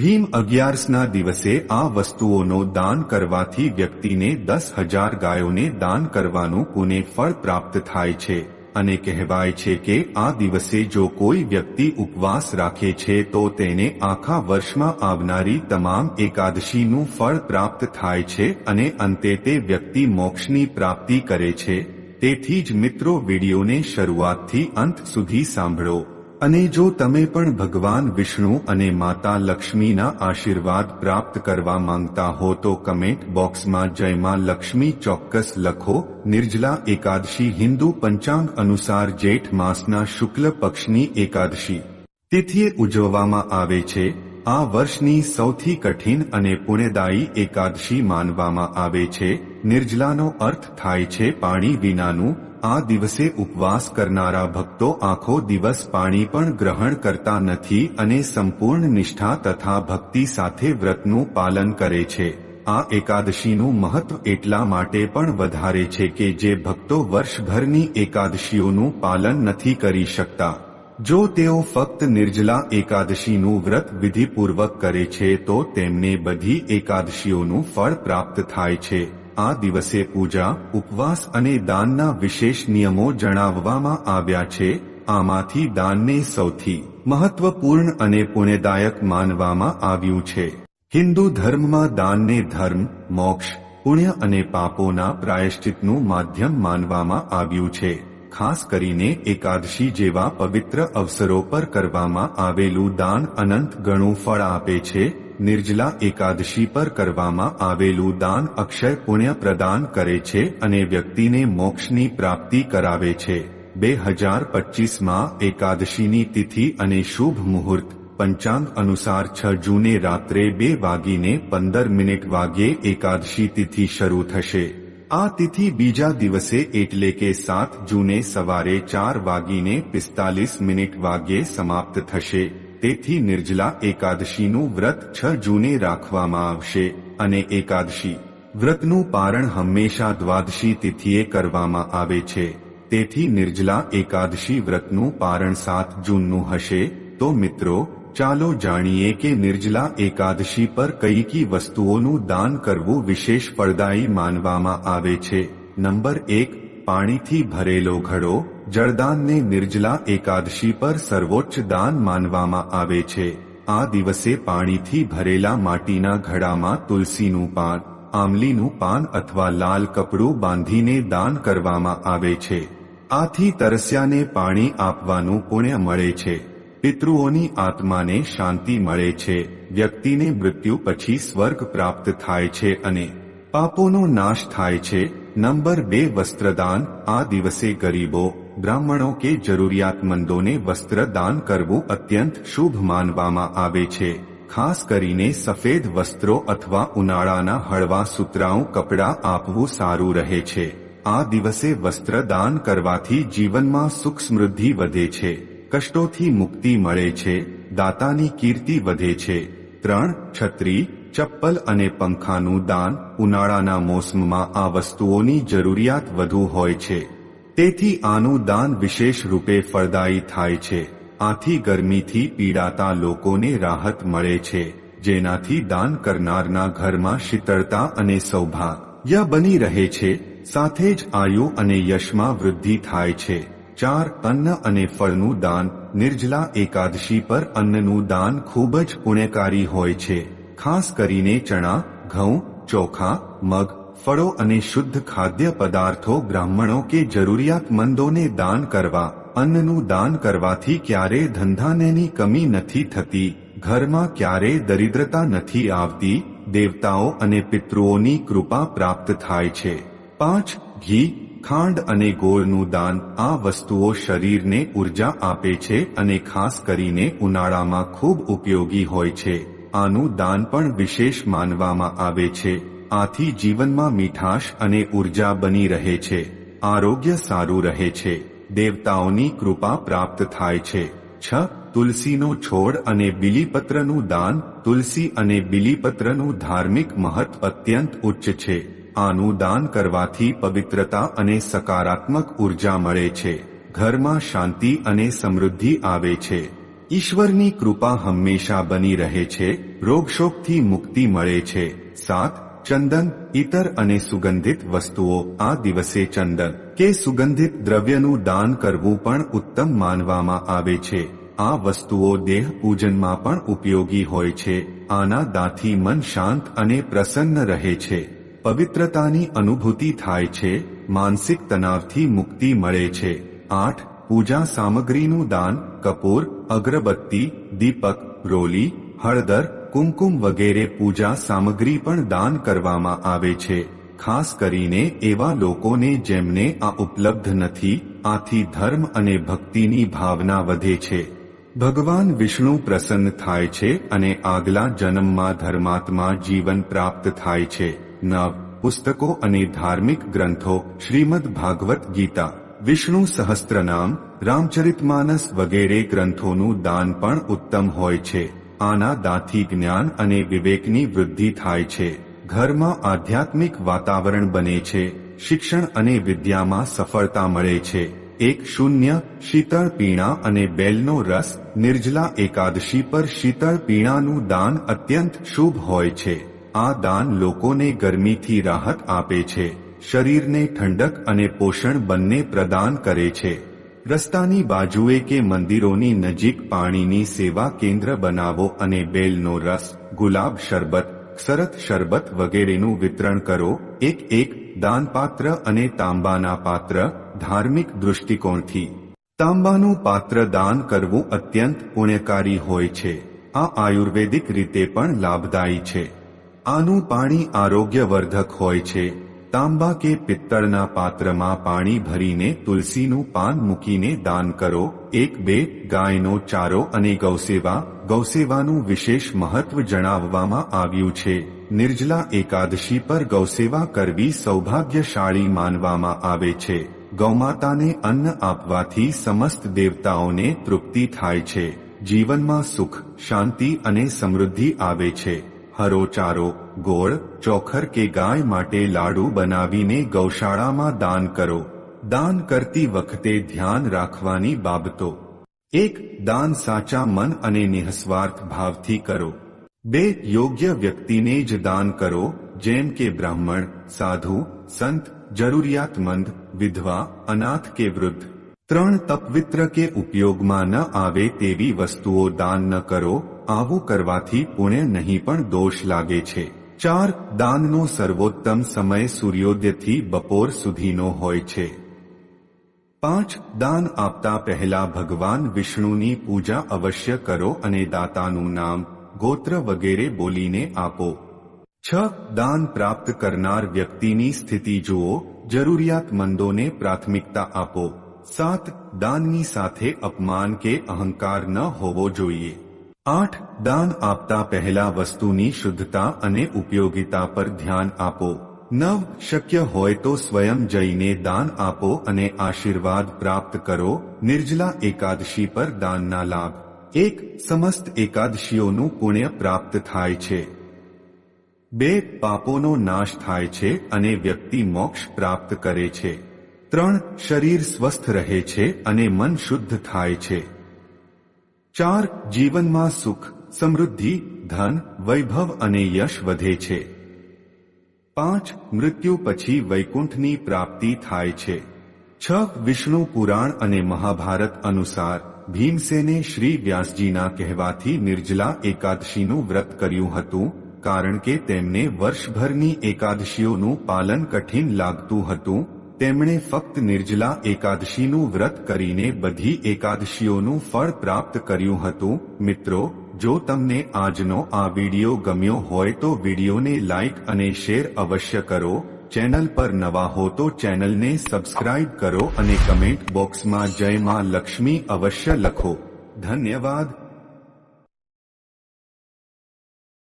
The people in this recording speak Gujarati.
ભીમ અગિયારસના દિવસે આ વસ્તુઓનો દાન કરવાથી વ્યક્તિને દસ હજાર ગાયોને દાન કરવાનું પુને ફળ પ્રાપ્ત થાય છે. અને કહેવાય છે કે આ દિવસે જો કોઈ વ્યક્તિ ઉપવાસ રાખે છે તો તેને આખા વર્ષમાં આવનારી તમામ એકાદશીનું ફળ પ્રાપ્ત થાય છે અને અંતે તે વ્યક્તિ મોક્ષની પ્રાપ્તિ કરે છે. તેથી જ મિત્રો વિડીયોને શરૂઆતથી અંત સુધી સાંભળો. અને જો તમે પણ ભગવાન વિષ્ણુ અને માતા લક્ષ્મીના આશીર્વાદ પ્રાપ્ત કરવા માંગતા હો તો કમેન્ટ બોક્સમાં જય માં લક્ષ્મી ચોક્કસ લખો. નિર્જલા એકાદશી હિન્દુ પંચાંગ અનુસાર જેઠ માસના શુક્લ પક્ષની એકાદશી. તિથિએ ઉજવવામાં આવે છે. આ વર્ષની સૌથી કઠિન અને પુણ્યદાયી એકાદશી માનવામાં આવે છે. નિર્જલાનો અર્થ થાય છે પાણી વિનાનું. આ દિવસે ઉપવાસ કરનારા ભક્તો આખો દિવસ પાણી પણ ગ્રહણ કરતા નથી અને સંપૂર્ણ નિષ્ઠા તથા ભક્તિ સાથે વ્રતનું પાલન કરે છે. આ એકાદશીનું મહત્વ એટલા માટે પણ વધારે છે કે જે ભક્તો વર્ષભરની એકાદશીઓનું પાલન નથી કરી શકતા. જો તેઓ ફક્ત નિર્જલા એકાદશીનું વ્રત વિધિપૂર્વક કરે છે તો તેમને બધી એકાદશીઓનું ફળ પ્રાપ્ત થાય છે. આ દિવસે પૂજા, ઉપવાસ અને દાનના વિશેષ નિયમો જણાવવામાં આવ્યા છે. આમાંથી દાનને સૌથી મહત્વપૂર્ણ અને પુણ્યદાયક માનવામાં આવ્યું છે. હિન્દુ ધર્મમાં દાનને ધર્મ, મોક્ષ, પુણ્ય અને પાપોના પ્રાયશ્ચિતનું માધ્યમ માનવામાં આવ્યું છે. ખાસ કરીને એકાદશી જેવા પવિત્ર અવસરો પર કરવામાં આવેલું દાન અનંત ગણું ફળ આપે છે. નિર્જલા એકાદશી પર કરવામાં આવેલું દાન અક્ષય પુણ્ય પ્રદાન કરે છે અને વ્યક્તિને મોક્ષની પ્રાપ્તિ કરાવે છે. બે હજાર પચીસમાં એકાદશીની તિથિ અને શુભ મુહૂર્ત, પંચાંગ અનુસાર છ જૂને રાત્રે બે વાગીને પંદર મિનિટ વાગ્યે એકાદશી તિથિ શરૂ થશે. આ તિથિ બીજા દિવસે એટલે કે સાત જૂને સવારે ચાર વાગીને પિસ્તાલીસ મિનિટ વાગ્યે સમાપ્ત થશે. તેથી નિર્જલા એકાદશીનું વ્રત છ જૂને રાખવામાં આવશે અને એકાદશી વ્રતનું પારણ હંમેશા દ્વાદશી તિથિએ કરવામાં આવે છે. તેથી નિર્જલા એકાદશી વ્રતનું પારણ સાત જૂનનું હશે. તો મિત્રો, ચાલો જાણીએ કે નિર્જલા એકાદશી પર કઈ કઈ વસ્તુઓનું દાન કરવું વિશેષ ફળદાયી માનવામાં આવે છે. નંબર એક, પાણીથી ભરેલો ઘડો. જળદાનને નિર્જલા એકાદશી પર સર્વોચ્ચ દાન માનવામાં આવે છે. આ દિવસે પાણીથી ભરેલા માટીના ઘડામાં તુલસીનું પાન આમલીનું પાન અથવા લાલ કપડું બાંધીને દાન કરવામાં આવે છે. આથી તરસ્યાને પાણી આપવાનું પુણ્ય મળે છે. પિતૃઓની આત્માને શાંતિ મળે છે. વ્યક્તિને મૃત્યુ પછી સ્વર્ગ પ્રાપ્ત થાય છે અને પાપોનો નાશ થાય છે. નંબર બે વસ્ત્રદાન. આ દિવસે ગરીબો બ્રાહ્મણો કે જરૂરિયાતમંદોને વસ્ત્ર દાન કરવું અત્યંત શુભ માનવામાં આવે છે. ખાસ કરીને સફેદ વસ્ત્રો અથવા ઉનાળાના હળવા સુતરાઉ કપડાં આપવું સારું રહે છે. આ દિવસે વસ્ત્ર દાન કરવાથી જીવનમાં સુખ સમૃદ્ધિ વધે છે. કષ્ટોથી મુક્તિ મળે છે. દાતાની કીર્તિ વધે છે. ત્રણ, છત્રી, ચપ્પલ અને પંખાનું દાન ઉનાળાના મોસમમાં આ વસ્તુઓની જરૂરિયાત વધુ હોય છે. તેથી આનું દાન વિશેષ રૂપે ફળદાયી થાય છે. આથી ગરમીથી પીડાતા લોકોને રાહત મળે છે, જેનાથી દાન કરનારના ઘરમાં શીતળતા અને સૌભાગ્ય બની રહે છે. સાથે જ આયુ અને યશમાં વૃદ્ધિ થાય છે. ચાર, અન્ન અને ફળનું દાન. નિર્જલા એકાદશી પર અન્નનું દાન ખૂબ જ પુણ્યકારી હોય છે. ખાસ કરીને ચણા, ઘઉં, ચોખા, મગ ફળો અને શુદ્ધ ખાદ્ય પદાર્થો બ્રાહ્મણો કે જરૂરિયાતમંદોને દાન કરવા, અન્નનું દાન કરવાથી ક્યારે ધંધાનેની કમી નથી થતી, ઘરમાં ક્યારે દરિદ્રતા નથી આવતી, દેવતાઓ અને પિતૃઓની કૃપા પ્રાપ્ત થાય છે. પાંચ, ઘી, ખાંડ અને ગોળનું દાન આ વસ્તુઓ શરીરને ઊર્જા આપે છે અને ખાસ કરીને ઉનાળામાં ખૂબ ઉપયોગી હોય છે. આનું દાન પણ વિશેષ માનવામાં આવે છે. આથી જીવનમાં મીઠાશ અને ઊર્જા બની રહે છે. આરોગ્ય સારું રહે છે. દેવતાઓની કૃપા પ્રાપ્ત થાય છે. છ, તુલસીનો છોડ અને બિલીપત્રનું દાન. તુલસી અને બિલીપત્રનું ધાર્મિક મહત્વ અત્યંત ઉચ્ચ છે. આનું દાન કરવાથી પવિત્રતા અને સકારાત્મક ઊર્જા મળે છે. ઘરમાં શાંતિ અને સમૃદ્ધિ આવે છે. ઈશ્વરની કૃપા હંમેશા બની રહે છે. રોગશોકથી મુક્તિ મળે છે. સાત ચંદન ઇતર અને સુગંધિત વસ્તુઓ. આ દિવસે ચંદન કે સુગંધિત દ્રવ્યનું દાન કરવું પણ ઉત્તમ માનવામાં આવે છે. આ વસ્તુઓ દેહ પૂજનમાં પણ ઉપયોગી હોય છે. આના દાંથી મન શાંત અને પ્રસન્ન રહે છે. પવિત્રતાની અનુભૂતિ થાય છે. માનસિક તણાવથી મુક્તિ મળે છે. આઠ, પૂજા સામગ્રીનું દાન. કપૂર, અગરબત્તી, દીપક, રોલી, હળદર કુમકુમ વગેરે પૂજા સામગ્રી પણ દાન કરવામાં આવે છે, ખાસ કરીને એવા લોકોને જેમને આ ઉપલબ્ધ નથી, આથી ધર્મ અને ભક્તિની ભાવના વધે છે. ભગવાન વિષ્ણુ પ્રસન્ન થાય છે અને આગલા જન્મમાં ધર્માત્મા જીવન પ્રાપ્ત થાય છે. નવ, પુસ્તકો અને ધાર્મિક ગ્રંથો, શ્રીમદ ભાગવત ગીતા, વિષ્ણુ સહસ્ત્રનામ, રામચરિતમાનસ વગેરે ગ્રંથોનું દાન પણ ઉત્તમ હોય છે. આના દાંથી જ્ઞાન અને વિવેકની વૃદ્ધિ થાય છે. ઘરમાં આધ્યાત્મિક વાતાવરણ બને છે. શિક્ષણ અને વિદ્યામાં સફળતા મળે છે. એક શૂન્ય, શીતળ પીણા અને બેલનો રસ, નિર્જલા એકાદશી પર શીતળ પીણાનું દાન અત્યંત શુભ હોય છે. આ દાન લોકોને ગરમીથી રાહત આપે છે. શરીરને ઠંડક અને પોષણ બંને પ્રદાન કરે છે. રસ્તાની બાજુએ કે મંદિરોની નજીક પાણીની સેવા કેન્દ્ર બનાવો અને બેલનો રસ, ગુલાબ શરબત, સરત શરબત વગેરેનું વિતરણ કરો. એક એક દાનપાત્ર અને તાંબાના પાત્ર ધાર્મિક દૃષ્ટિકોણથી. તાંબાનું પાત્ર દાન કરવું અત્યંત પુણ્યકારી હોય છે. આ આયુર્વેદિક રીતે પણ લાભદાયી છે. આનું પાણી આરોગ્યવર્ધક હોય છે. તાંબા કે પિત્તળના પાત્રમાં પાણી ભરીને તુલસીનું પાન મૂકીને દાન કરો. એક, બે, ગાયનો ચારો અને ગૌસેવા. ગૌસેવાનું વિશેષ મહત્વ જણાવવામાં આવ્યું છે. નિર્જલા એકાદશી પર ગૌસેવા કરવી સૌભાગ્યશાળી માનવામાં આવે છે. ગૌમાતાને અન્ન આપવાથી સમસ્ત દેવતાઓને તૃપ્તિ થાય છે. જીવનમાં સુખ, શાંતિ અને સમૃદ્ધિ આવે છે. હરો ચારો ગોળ, ચોખર કે ગાય માટે લાડુ બનાવીને ગૌશાળામાં દાન કરો. દાન કરતી વખતે ધ્યાન રાખવાની બાબતો. એક, દાન સાચા મન અને નિઃસ્વાર્થ ભાવથી કરો. બે, યોગ્ય વ્યક્તિને જ દાન કરો, જેમ કે બ્રાહ્મણ, સાધુ, સંત, જરૂરિયાતમંદ, વિધવા, અનાથ કે વૃદ્ધ. ત્રણ, તપવિત્ર કે ઉપયોગમાં ન આવે તેવી વસ્તુઓ દાન ન કરો. આવું કરવાથી પુણ્ય નહીં પણ દોષ લાગે છે. ચાર દાનનો સર્વોત્તમ સમય સૂર્યોદયથી બપોર સુધીનો હોય છે. પાંચ દાન આપતા પહેલા ભગવાન વિષ્ણુની પૂજા અવશ્ય કરો અને દાતાનું નામ ગોત્ર વગેરે બોલીને આપો. છ દાન પ્રાપ્ત કરનાર વ્યક્તિની સ્થિતિ જુઓ, જરૂરિયાતમંદોને પ્રાથમિકતા આપો. સાત દાનની સાથે અપમાન કે અહંકાર ન હોવો જોઈએ. આઠ દાન આપતા પહેલા વસ્તુની શુદ્ધતા અને ઉપયોગિતા પર ધ્યાન આપો. નવ, શક્ય હોય તો સ્વયં જઈને દાન આપો અને આશીર્વાદ પ્રાપ્ત કરો. નિર્જલા એકાદશી પર દાનના લાભ. એક, સમસ્ત એકાદશીઓનું પુણ્ય પ્રાપ્ત થાય છે. બે, પાપોનો નાશ થાય છે અને વ્યક્તિ મોક્ષ પ્રાપ્ત કરે છે. ત્રણ, શરીર સ્વસ્થ રહે છે અને મન શુદ્ધ થાય છે. ચાર જીવનમાં સુખ, સમૃદ્ધિ, ધન, વૈભવ અને યશ વધે છે. પાંચ મૃત્યુ પછી વૈકુંઠની પ્રાપ્તિ થાય છે. છ વિષ્ણુ પુરાણ અને મહાભારત અનુસાર ભીમસેને શ્રી વ્યાસજીના કહેવાથી નિર્જલા એકાદશીનું વ્રત કર્યું હતું, કારણ કે તેમને વર્ષભરની એકાદશીઓનું પાલન કઠિન લાગતું હતું તેમણે ફક્ત નિર્જલા એકાદશીનું વ્રત કરીને બધી એકાદશીઓનું ફળ પ્રાપ્ત કર્યું હતું. મિત્રો, જો તમને આજનો આ વિડિયો ગમ્યો હોય તો વિડિયોને લાઇક અને શેર અવશ્ય કરો. ચેનલ પર નવા હો તો ચેનલને સબસ્ક્રાઇબ કરો અને કમેન્ટ બોક્સમાં જય માં લક્ષ્મી અવશ્ય લખો. ધન્યવાદ.